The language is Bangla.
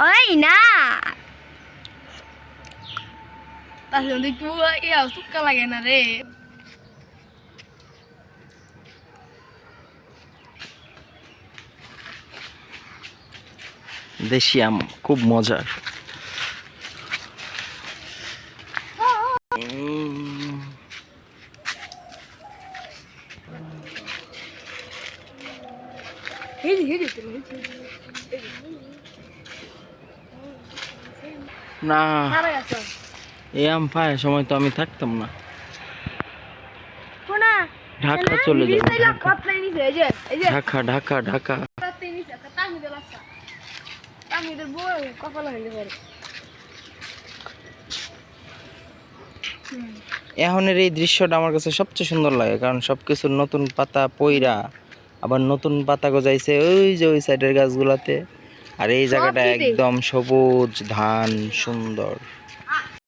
ওই না তাহলে দেখব ইয়া সুক্কা লাগে না রে দেশি আম খুব মজার হেদি তুমি না। সারাই আছো? এই আম সময় তো আমি থাকতাম না। ঢাকা চলে ঢাকা। ঢাকা ঢাকা এখনের এই দৃশ্যটা আমার কাছে সবচেয়ে সুন্দর লাগে কারণ সবকিছুর নতুন পাতা পইরা আবার নতুন পাতা গজাইছে ওই যে ওই সাইডের গাছগুলাতে। আর এই জায়গাটা একদম সবুজ ধান সুন্দর।